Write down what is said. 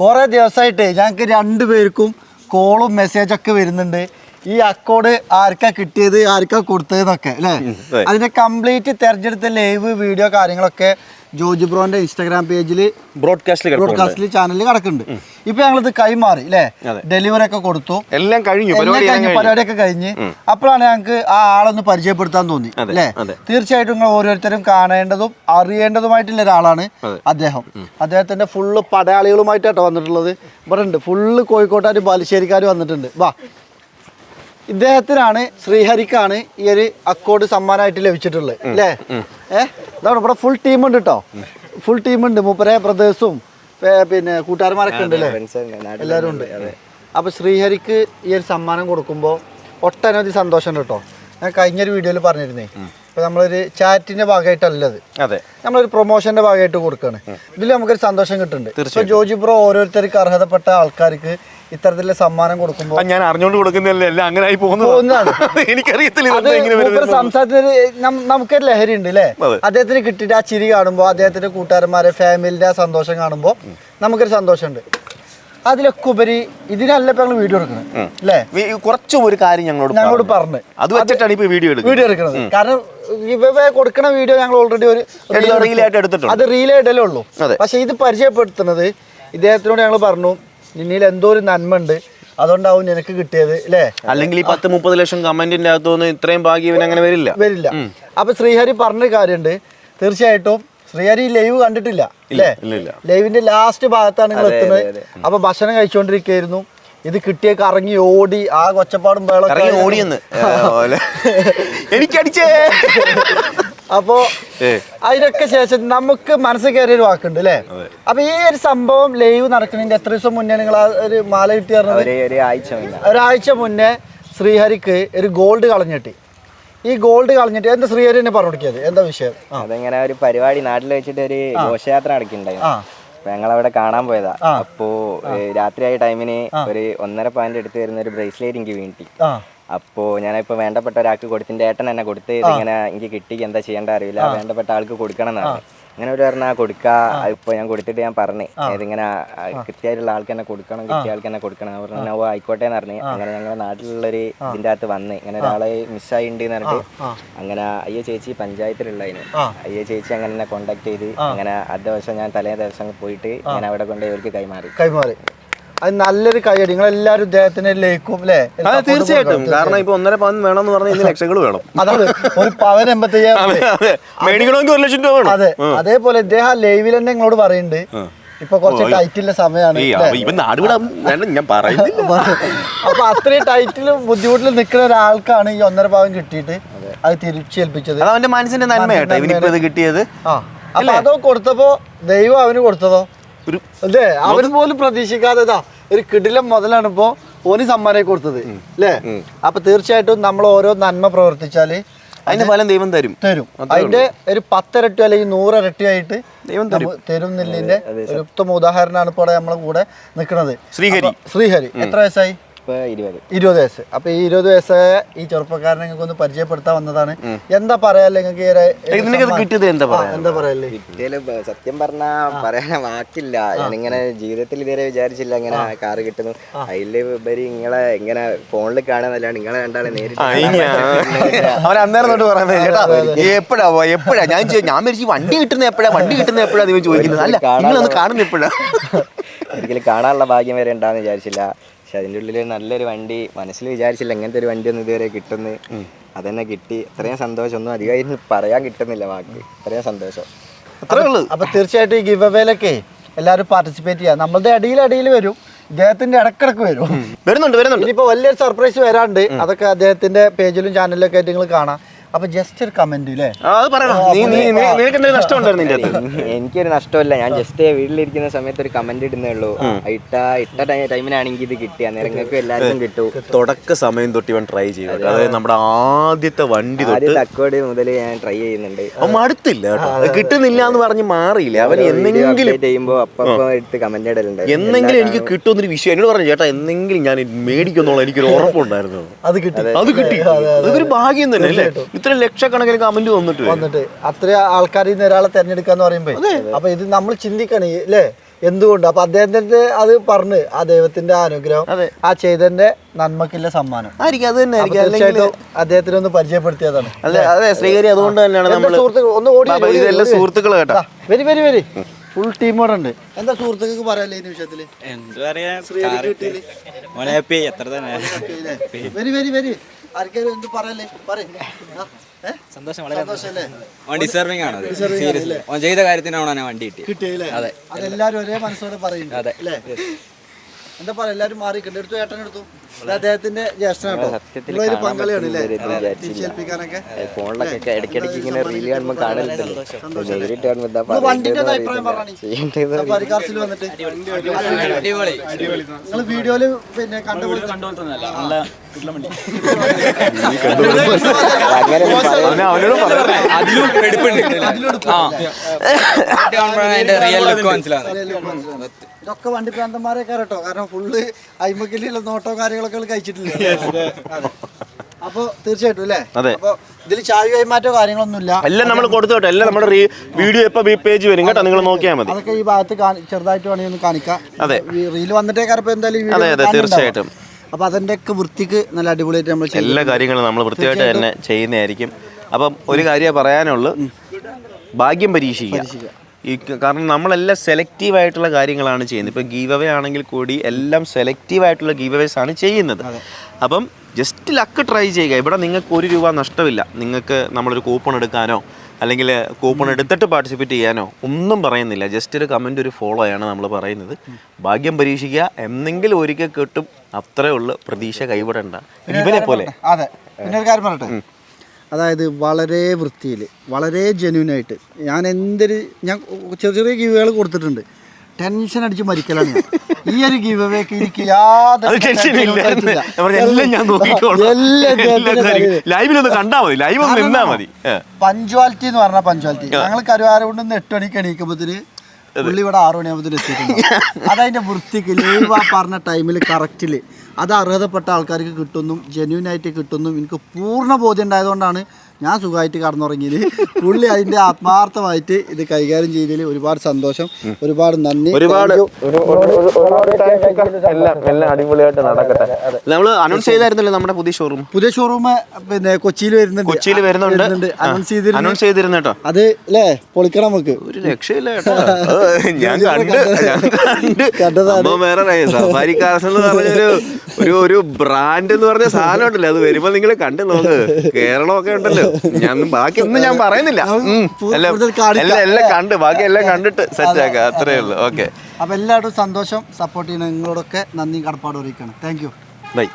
കുറെ ദിവസമായിട്ട് ഞങ്ങൾക്ക് രണ്ടുപേർക്കും കോളും മെസ്സേജൊക്കെ വരുന്നുണ്ട്. ഈ അക്കൗണ്ട് ആർക്കാ കിട്ടിയത് ആർക്കാ കൊടുത്തതെന്നൊക്കെ അല്ലേ? അതെ. അതിന്റെ കംപ്ലീറ്റ് തെരഞ്ഞെടുത്ത ലൈവ് വീഡിയോ കാര്യങ്ങളൊക്കെ ജോജി ബ്രോന്റെ ഇൻസ്റ്റാഗ്രാം പേജിൽ ബ്രോഡ്കാസ്റ്റിൽ ബ്രോഡ്കാസ്റ്റിൽ ചാനലിൽ കിടക്കുന്നുണ്ട്. ഇപ്പൊ ഞങ്ങളിത് കൈമാറി അല്ലേ ഡെലിവറി ഒക്കെ കൊടുത്തു. എല്ലാം കഴിഞ്ഞു കഴിഞ്ഞ്. പരിപാടിയൊക്കെ കഴിഞ്ഞ്. അപ്പോഴാണ് ഞങ്ങൾക്ക് ആ ആളൊന്ന് പരിചയപ്പെടുത്താൻ തോന്നി അല്ലെ തീർച്ചയായിട്ടും നിങ്ങൾ ഓരോരുത്തരും കാണേണ്ടതും അറിയേണ്ടതുമായിട്ടുള്ള ഒരാളാണ്. അദ്ദേഹം. അദ്ദേഹത്തിന്റെ ഫുള്ള് പടയാളികളുമായിട്ടാട്ടോ വന്നിട്ടുള്ളത്. ഇവിടെ ഉണ്ട്. ഫുള്ള് കോഴിക്കോട്ടുകാർ ബാലുശ്ശേരിക്കാർ വന്നിട്ടുണ്ട്. വാ. ഇദ്ദേഹത്തിനാണ് ശ്രീഹരിക്കാണ് ഈ ഒരു അക്കോർഡ് സമ്മാനമായിട്ട് ലഭിച്ചിട്ടുള്ളത് അല്ലേ ഏഹ് ഇതാണ് ഇവിടെ ഫുൾ ടീമുണ്ട് ഉണ്ട് കേട്ടോ ഫുൾ ടീമുണ്ട് മൂപ്പരെ ബ്രദേഴ്സും പിന്നെ കൂട്ടുകാരന്മാരൊക്കെ ഉണ്ട് അല്ലേ എല്ലാവരും ഉണ്ട്. അപ്പോൾ ശ്രീഹരിക്ക് ഈ ഒരു സമ്മാനം കൊടുക്കുമ്പോൾ ഒട്ടനവധി സന്തോഷമുണ്ട് കേട്ടോ. ഞാൻ കഴിഞ്ഞൊരു വീഡിയോയിൽ പറഞ്ഞിരുന്നേ. ഇപ്പോൾ നമ്മളൊരു ചാറ്റിന്റെ ഭാഗമായിട്ടല്ലത്. അതെ. നമ്മളൊരു പ്രൊമോഷന്റെ ഭാഗമായിട്ട് കൊടുക്കുകയാണ് ഇതിൽ നമുക്കൊരു സന്തോഷം കിട്ടുന്നുണ്ട്. ഇപ്പോൾ ജോജി ബ്രോ ഓരോരുത്തർക്ക് അർഹതപ്പെട്ട ആൾക്കാർക്ക് ഇത്തരത്തിലുള്ള സമ്മാനം കൊടുക്കുമ്പോൾ ഞാൻ അറിഞ്ഞോണ്ട് കൊടുക്കുന്നതല്ലേ? എല്ലാം അങ്ങനെ ആയി പോകുന്നത്. പോകുന്നതാണ്. എനിക്കറിയത്തില്ല സംസാരത്തിന് നമുക്കൊരു ലഹരി ഉണ്ട് അല്ലേ. അദ്ദേഹത്തിന് കിട്ടിയിട്ട് ആ ചിരി കാണുമ്പോൾ അദ്ദേഹത്തിന്റെ കൂട്ടുകാരന്മാരെ ഫാമിലിന്റെ ആ സന്തോഷം കാണുമ്പോൾ നമുക്കൊരു സന്തോഷമുണ്ട്. അതിലൊക്കെ ഉപരി ഇതിനല്ല ഇപ്പൊ ഞങ്ങൾ വീഡിയോ എടുക്കുന്നത്. അല്ലേ? കുറച്ചും ഒരു കാര്യം ഞങ്ങളോട് ഞങ്ങളോട് പറഞ്ഞു. അത് വെച്ചിട്ടാണ് ഇപ്പൊ വീഡിയോ വീഡിയോ എടുക്കുന്നത്. കാരണം ഇവ കൊടുക്കണ വീഡിയോ ഞങ്ങൾ ഓൾറെഡി ഒരു റീലായിട്ട് എടുത്തിട്ടുണ്ട്. അത് ഇടലേ ഉള്ളൂ. പക്ഷെ ഇത് പരിചയപ്പെടുത്തുന്നത് ഇദ്ദേഹത്തിനോട് ഞങ്ങൾ പറഞ്ഞു നിന്നിൽ എന്തോ ഒരു നന്മ ഉണ്ട്. അതുകൊണ്ടാവും നിനക്ക് കിട്ടിയത്. അല്ലേ? അല്ലെങ്കിൽ ഈ പത്ത് മുപ്പത് ലക്ഷം കമന്റിന്റെ അകത്തുനിന്ന് ഇത്രയും ഭാഗ്യം അങ്ങനെ വരില്ല. വരില്ല. അപ്പൊ ശ്രീഹരി പറഞ്ഞ കാര്യമുണ്ട്. തീർച്ചയായിട്ടും ശ്രീഹരി ലൈവ് കണ്ടിട്ടില്ല അല്ലേ? ലൈവിന്റെ ലാസ്റ്റ് ഭാഗത്താണ് നിങ്ങൾ എത്തുന്നത്. അപ്പൊ ഭക്ഷണം കഴിച്ചുകൊണ്ടിരിക്കുകയായിരുന്നു ഇത് കിട്ടിയ കറങ്ങി ഓടി ആ കൊച്ചപ്പാടും ആയിരുന്നു. ഓടിയെന്ന്. എനിക്കടിച്ചേ. അപ്പോ. അതിനൊക്കെ ശേഷം നമുക്ക് മനസ്സിൽ കയറിയ ഒരു വാക്കുണ്ട് അല്ലേ? അപ്പൊ ഈ ഒരു സംഭവം ലൈവ് നടക്കുന്നതിന്റെ എത്ര ദിവസം മുന്നേ നിങ്ങൾ ആ ഒരു മാല കിട്ടി പറഞ്ഞത് ഒരാഴ്ച മുന്നേ ശ്രീഹരിക്ക് ഒരു ഗോൾഡ് കളഞ്ഞിട്ടി. ഈ ഗോൾഡ് കളഞ്ഞിട്ട് എന്താ ശ്രീഹരി എന്നെ പറഞ്ഞു കൊടുക്കിയത്? എന്താ വിഷയം? അതെങ്ങനെ ഒരു പരിപാടി നാട്ടിൽ വെച്ചിട്ട് ഒരു ഘോഷയാത്ര നടക്കുന്നുണ്ടായിരുന്നു അപ്പൊ ഞങ്ങൾ അവിടെ കാണാൻ പോയതാ. അപ്പോ രാത്രിയായ ടൈമിന് ഒരു ഒന്നര പോയിന്റ് എടുത്ത് വരുന്ന ഒരു ബ്രേസ്ലെറ്റ് എനിക്ക് വീണ്ടി. അപ്പോ ഞാനിപ്പോ വേണ്ടപ്പെട്ട ഒരാൾക്ക് കൊടുത്തിന്റെ ഏട്ടൻ എന്നെ കൊടുത്ത് ഇങ്ങനെ എനിക്ക് കിട്ടി. എന്താ ചെയ്യേണ്ട അറിയില്ല. വേണ്ടപ്പെട്ട ആൾക്ക് കൊടുക്കണം എന്നാണ് അങ്ങനെ ഒരു പറഞ്ഞാൽ കൊടുക്കാ. ഇപ്പൊ ഞാൻ കൊടുത്തിട്ട് ഞാൻ പറഞ്ഞു. ഇതിങ്ങനെ കൃത്യമായിട്ടുള്ള ആൾക്ക് തന്നെ കൊടുക്കണം കിട്ടിയ ആൾക്ക് തന്നെ കൊടുക്കണം. പറഞ്ഞു ഓ ആയിക്കോട്ടെ എന്ന് പറഞ്ഞു. അങ്ങനെ ഞങ്ങളുടെ നാട്ടിലുള്ളൊരു ഇതിന്റെ അകത്ത് വന്ന്. ഇങ്ങനെ ഒരാളെ മിസ്സായി ഉണ്ട് എന്ന് പറഞ്ഞിട്ട് അങ്ങനെ അയ്യ ചേച്ചി പഞ്ചായത്തിലുള്ളതിന് അയ്യ ചേച്ചി അങ്ങനെ എന്നെ കോണ്ടാക്ട് ചെയ്ത് അങ്ങനെ ആ ദിവസം ഞാൻ തലേ ദിവസം പോയിട്ട് ഞാൻ അവിടെ കൊണ്ട് ഇവർക്ക് കൈമാറി. കൈമാറി. അത് നല്ലൊരു കൈയടി നിങ്ങൾ എല്ലാവരും ഇദ്ദേഹത്തിന് ലയിക്കും അല്ലേ? തീർച്ചയായിട്ടും. കാരണം ഇപ്പൊ ഒന്നര പവൻ വേണം എന്ന് പറഞ്ഞാൽ ലക്ഷങ്ങൾ വേണം. അതാണ്. ഒരു പവൻ എൺപത്തയ്യായിരം ഒരു ലക്ഷം രൂപ വേണം. അതെ അതേപോലെ ഇദ്ദേഹം ലൈവിൽ തന്നെ നിങ്ങളോട് പറയുന്നുണ്ട്. ഇപ്പൊ കുറച്ച് ടൈറ്റിലെ സമയമാണ് അപ്പൊ അത്രയും ടൈറ്റിലും ബുദ്ധിമുട്ടിൽ നിൽക്കുന്ന ഒരാൾക്കാണ് ഈ ഒന്നര പാവം കിട്ടിയിട്ട് അത് തിരിച്ചേൽപ്പിച്ചത്. അവന്റെ മനസ്സിന്റെ നന്മയാട്ടോ ഇവനിപ്പോ ഇത് കിട്ടിയത്. അപ്പൊ അതോ കൊടുത്തപ്പോ ദൈവം അവന് കൊടുത്തതോ? ഒരു അതെ അവർ പോലും പ്രതീക്ഷിക്കാതെ ഒരു കിടിലം മുതലാണ് ഇപ്പോ ഓന് സമ്മാനം കൊടുത്തത്. അല്ലേ? അപ്പൊ തീർച്ചയായിട്ടും നമ്മൾ ഓരോ നന്മ പ്രവർത്തിച്ചാൽ അതിന്റെ ഫലം ദൈവം തരും. തരും. അതിന്റെ ഒരു പത്തിരട്ടി അല്ലെങ്കിൽ നൂറിരട്ടി ആയിട്ട് ദൈവം തരും. തരും എന്നുള്ളതിന്റെ ഒരു ഉത്തമ ഉദാഹരണമാണ് ഇപ്പോൾ നമ്മളെ കൂടെ നിൽക്കുന്നത്. ശ്രീഹരി. ശ്രീഹരി എത്ര വയസ്സായി? ഇപ്പൊ ഇരുപത്. ഇരുപത് വയസ്സ്. അപ്പൊ ഈ ഇരുപത് വയസ്സ് ഈ ചെറുപ്പക്കാരനെ നിങ്ങൾക്ക് ഒന്ന് പരിചയപ്പെടുത്താൻ വന്നതാണ്. എന്താ പറയാല്ലേ നിങ്ങൾക്ക് കിട്ടിയത് എന്താ പറയാ എന്താ പറയല്ലേ സത്യം പറഞ്ഞാ പറയാൻ വാക്കില്ല. ഞാനിങ്ങനെ ജീവിതത്തിൽ ഇതുവരെ വിചാരിച്ചില്ല ഇങ്ങനെ കാറ് കിട്ടുന്നു. അതിൽ ഉപരി നിങ്ങളെ ഇങ്ങനെ ഫോണിൽ കാണാന്നല്ലാണ്ട് നിങ്ങളെ കണ്ടാണ് നേരിട്ട് അവൻ അന്നേരം തൊട്ട് പറയുന്നത് ചേട്ടാ എപ്പോഴാ എപ്പോഴാ? ഞാൻ ഞാൻ മരിച്ചു വണ്ടി കിട്ടുന്ന എപ്പോഴാ? വണ്ടി കിട്ടുന്ന എപ്പോഴാ നിങ്ങൾ ചോദിക്കുന്നത്. അല്ല നിങ്ങളൊന്ന് കാണുന്ന എപ്പോഴാ? ഒരിക്കലും കാണാനുള്ള ഭാഗ്യം വരെ ഉണ്ടാന്ന് വിചാരിച്ചില്ല. പക്ഷെ അതിന്റെ ഉള്ളിൽ നല്ലൊരു വണ്ടി മനസ്സിൽ വിചാരിച്ചില്ല ഇങ്ങനത്തെ ഒരു വണ്ടി ഒന്നും ഇതുവരെ കിട്ടുന്നു. അതന്നെ കിട്ടി. അത്രയും സന്തോഷം. ഒന്നും അധികമായി പറയാൻ കിട്ടുന്നില്ല വാക്ക്. അത്രയും സന്തോഷം. അത്രേ ഉള്ളൂ. അപ്പൊ തീർച്ചയായിട്ടും ഈ ഗിവ് അവേലൊക്കെ എല്ലാവരും പാർട്ടിസിപ്പേറ്റ് ചെയ്യാം. നമ്മളുടെ അടിയിൽ അടിയിൽ വരും. ഇദ്ദേഹത്തിന്റെ ഇടക്കിടക്ക് വരും. വരുന്നുണ്ട് വരുന്നുണ്ട്. ഇനിയിപ്പോ വലിയൊരു സർപ്രൈസ് വരാണ്ട് അതൊക്കെ അദ്ദേഹത്തിന്റെ പേജിലും ചാനലിലൊക്കെ ആയിട്ട് നിങ്ങൾ കാണാം. അപ്പൊ ജസ്റ്റ് ഒരു കമന്റ് അല്ലേ ആ, അത് പറയണം. നീ നീ നീ- നിനക്ക് എന്തെങ്കിലും നഷ്ടം ഉണ്ടായിരുന്നു നിന്റെ അകത്ത്? എനിക്കൊരു നഷ്ടമല്ല ഞാൻ ജസ്റ്റ് വീട്ടിലിരിക്കുന്ന സമയത്ത് ഒരു കമന്റ് ഇടുന്നേ ഉള്ളൂ. ഇട്ട ഇട്ട ടൈമിനാണെങ്കിൽ ഇത് കിട്ടി. അന്നേരം നിങ്ങൾക്ക് എല്ലാവർക്കും കിട്ടും. തുടക്ക സമയം തൊട്ട് ഇവൻ ട്രൈ കേട്ടോ. അതായത് നമ്മുടെ ആദ്യത്തെ വണ്ടി തൊട്ട് മുതൽ ഞാൻ ട്രൈ ചെയ്യുന്നുണ്ട്. അവൻ മടുത്തില്ല കേട്ടോ. കിട്ടുന്നില്ല എന്ന് പറഞ്ഞ് മാറിയില്ല. അവൻ എന്തെങ്കിലും അപ്ഡേറ്റ് ചെയ്യുമ്പോൾ അപ്പൊ എടുത്ത് കമന്റ് ഇടലുണ്ട്. എന്നെങ്കിലും എനിക്ക് കിട്ടുമെന്നൊരു വിഷയം എന്നോട് പറഞ്ഞു ചേട്ടാ എന്തെങ്കിലും ഞാൻ മേടിക്കുന്നുള്ള എനിക്കൊരു ഉറപ്പുണ്ടായിരുന്നു. അത് കിട്ടി. അത് കിട്ടി. അതൊരു ഭാഗ്യം തന്നെ അല്ലേ? ഇത്ര ലക്ഷക്കണക്കിന് കമന്റ് വന്നിട്ട് വന്നിട്ട് അത്ര ആൾക്കാരിൽ നിന്ന് ഒരാളെ തെരഞ്ഞെടുക്കാന്ന് പറയുമ്പോ അപ്പൊ ഇത് നമ്മൾ ചിന്തിക്കണേ അല്ലേ എന്തുകൊണ്ട്? അപ്പൊ അദ്ദേഹത്തിന്റെ അത് പറഞ്ഞ് ആ ദൈവത്തിന്റെ അനുഗ്രഹം ആ ചെയ്തന്റെ നന്മക്കില്ല സമ്മാനം. ആയിരിക്കും അത് തന്നെ അദ്ദേഹത്തിന് തീർച്ചയായിട്ടും അദ്ദേഹത്തിനെ ഒന്ന് പരിചയപ്പെടുത്തിയതാണ്. അതെ അതെ ശ്രീഹരി അതുകൊണ്ട് തന്നെയാണ് സുഹൃത്തുക്കൾ? ഒന്ന് ഓടി ഇതെല്ലാം സുഹൃത്തുക്കൾ കേട്ടോ. വരി വരി വരി. ഫുൾ ടീമോടെ ഉണ്ട്. എന്താ സുഹൃത്തുക്കൾക്ക് പറയാല്ലേ ഈ നിമിഷത്തിൽ എന്താ പറയാ? ശ്രീഹരി കിട്ടിയില്ലേ? മോനെ ഹാപ്പി എത്ര തന്നെ? ഇല്ലേ? വരി വരി വരി. ആർക്കെങ്കിലും എന്ത് പറയല്ലേ പറയ്. സന്തോഷം വളരെ സന്തോഷല്ലേ? ഓൻ ഡിസർവിംഗ് ആണ് സീരിയസ് ഓൻ ചെയ്ത കാര്യത്തിനാണ് അവനെ വണ്ടി കിട്ടി കിട്ടിയില്ലേ അതെ. അതെല്ലാരും ഒരേ മനസ്സോടെ പറയുന്നു അതെ. അല്ലേ? എന്താ പറയാ എല്ലാരും മാറി എടുത്തു ഏട്ടൻ എടുത്തു അദ്ദേഹത്തിന്റെ ജ്യേഷ്ഠനാട്ടോ കാണാൻ പങ്കാളിയാണ് അല്ലേ. തിരിച്ചേൽപ്പിക്കാനൊക്കെ ഫോണിലൊക്കെ ഇടയ്ക്കിടയ്ക്ക് ഇങ്ങനെ റീൽ കാണുമ്പോൾ കാണലുണ്ടല്ലോ നേരിട്ട് കാണുമ്പോൾ വണ്ടിന്റെ അഭിപ്രായം വന്നിട്ട്? നിങ്ങൾ വീഡിയോയിൽ പിന്നെ കണ്ടുപോലെ അതിലും എടുപ്പുണ്ട് ആ. അതിന്റെ റിയൽ ലുക്ക് ഇതൊക്കെ വണ്ടി പ്രാന്തന്മാരെ കേട്ടോ കാരണം ഫുള്ള് അയിമക്കിലുള്ള നോട്ടോ കാര്യങ്ങളൊക്കെ കഴിച്ചിട്ടില്ല. അപ്പൊ തീർച്ചയായിട്ടും അല്ലേ? അതെ. അപ്പൊ ഇതിൽ ചായ കൈമാറ്റോ കാര്യങ്ങളൊന്നുമില്ല. എല്ലാം നമ്മൾ കൊടുത്തോട്ടെ. കേട്ടോ എല്ലാം നമ്മുടെ വീഡിയോ ഇപ്പൊ പേജ് വരും കേട്ടോ. നിങ്ങൾ നോക്കിയാൽ മതി. അതൊക്കെ ഈ ഭാഗത്ത് ചെറുതായിട്ട് വേണമെങ്കിൽ ഒന്ന് കാണിക്കാം. അതെ. റീൽ വന്നിട്ടേ കാരണം എന്തായാലും അതെ, അതെ, തീർച്ചയായിട്ടും. അപ്പൊ അതിന്റെ ഒക്കെ വൃത്തിക്ക് നല്ല അടിപൊളിയായിട്ട് നമ്മൾ എല്ലാ കാര്യങ്ങളും നമ്മൾ വൃത്തിയായിട്ട് തന്നെ ചെയ്യുന്നതായിരിക്കും. അപ്പം ഒരു കാര്യം പറയാനുള്ളൂ. ഭാഗ്യം പരീക്ഷിക്കുക. ഈ കാരണം നമ്മളെല്ലാം സെലക്റ്റീവ് ആയിട്ടുള്ള കാര്യങ്ങളാണ് ചെയ്യുന്നത്. ഇപ്പം ഗീവ് അവേ ആണെങ്കിൽ കൂടി എല്ലാം സെലക്റ്റീവ് ആയിട്ടുള്ള ഗീവ് അവേസ് ആണ് ചെയ്യുന്നത്. അപ്പം ജസ്റ്റ് ലക്ക് ട്രൈ ചെയ്യുക. ഇവിടെ നിങ്ങൾക്ക് ഒരു രൂപ നഷ്ടമില്ല. നിങ്ങൾക്ക് നമ്മളൊരു കൂപ്പൺ എടുക്കാനോ അല്ലെങ്കിൽ കൂപ്പൺ എടുത്തിട്ട് പാർട്ടിസിപ്പേറ്റ് ചെയ്യാനോ ഒന്നും പറയുന്നില്ല. ജസ്റ്റ് ഒരു കമന്റ് ഒരു ഫോളോ ആണ് നമ്മൾ പറയുന്നത്. ഭാഗ്യം പരീക്ഷിക്കുക. എന്നെങ്കിലും ഒരിക്കൽ കിട്ടും. അത്രേ ഉള്ളു. പ്രതീക്ഷ കൈവിടണ്ട. ഇവനെ പോലെ. അതെ. പിന്നെ ഒരു കാര്യം പറയട്ടെ? അതായത് വളരെ വൃത്തിയിൽ വളരെ ജെന്യൂനായിട്ട് ഞാൻ എന്തൊരു ഞാൻ ചെറിയ ചെറിയ ഗീവുകൾ കൊടുത്തിട്ടുണ്ട്. ടെൻഷൻ അടിച്ച് മരിക്കലാണ് ഞാൻ. ഈ ഒരു ഗീവ് അവേക്ക് എനിക്ക് യാതൊരു അത് ടെൻഷൻ ഉണ്ടായിട്ടില്ല. ഞാൻ പറഞ്ഞു, എല്ലാം ഞാൻ നോക്കിക്കോളാം. എല്ലാം ഇദ്ദേഹത്തിന്റെ കയ്യിൽ. ലൈവിലൊന്ന് കണ്ടാ മതി. ലൈവ് ഒന്ന് നിന്നാ മതി. ഏ. പഞ്ച്വാലിറ്റി എന്ന് പറഞ്ഞ പഞ്ച്വാലിറ്റി. ഞങ്ങൾ കരുവാരകൊണ്ട് നിന്ന് എട്ട് മണിക്ക് എണീക്കുമ്പോൾ പുള്ളി ഇവിടെ ആറു മണിയാകുമ്പോൾ എത്തിയിട്ടുണ്ട്. അതതിന്റെ വൃത്തിക്ക് ലൈവ് ആ പറഞ്ഞ ടൈമിൽ കറക്റ്റിൽ അത് അർഹതപ്പെട്ട ആൾക്കാർക്ക് കിട്ടുന്നു ജെന്യൂൻ ആയിട്ട് കിട്ടുന്നു. എനിക്ക് പൂർണ ബോധ്യം ഉണ്ടായതുകൊണ്ടാണ് ഞാൻ സുഖമായിട്ട് കടന്നുറങ്ങിയത് പുള്ളി അതിന്റെ ആത്മാർത്ഥമായിട്ട് ഇത് കൈകാര്യം ചെയ്തതിൽ ഒരുപാട് സന്തോഷം ഒരുപാട് നന്ദി ഒരുപാട് അടിപൊളിയായിട്ട് നടക്കട്ടെ നമ്മൾ അനൗൺസ് ചെയ്തായിരുന്നല്ലോ നമ്മുടെ പുതിയ ഷോറൂം പുതിയ ഷോറൂം പിന്നെ കൊച്ചിയിൽ വരുന്നുണ്ട് കൊച്ചിയിൽ വരുന്നുണ്ട് അനൗൺസ് ചെയ്തിരുന്നു അനൗൺസ് ചെയ്തിരുന്നു കേട്ടോ അത് അല്ലേ പൊളിക്കണം നമുക്ക് ഒരു രക്ഷയില്ല ഞാൻ കണ്ട് ഞാൻ കണ്ടതാണ്. വേറെ സഫാരി കാർസ് എന്ന് പറഞ്ഞൊരു ഒരു ഒരു ബ്രാൻഡ് എന്ന് പറഞ്ഞ സാധനം ഉണ്ടല്ലോ അത് വരുമ്പോ നിങ്ങൾ കണ്ടു നോക്ക് കേരളമൊക്കെ ഉണ്ടല്ലോ ഞാൻ ബാക്കി ഒന്നും ഞാൻ പറയുന്നില്ല എല്ലാം കണ്ട് ബാക്കി എല്ലാം കണ്ടിട്ട് സെറ്റ് ആക്കുക അത്രേ ഉള്ളൂ. ഓക്കെ അപ്പൊ എല്ലാവരും സന്തോഷം സപ്പോർട്ട് ചെയ്യുന്ന നിങ്ങളോടൊക്കെ നന്ദി കടപ്പാട് അറിയിക്കണം. Thank you by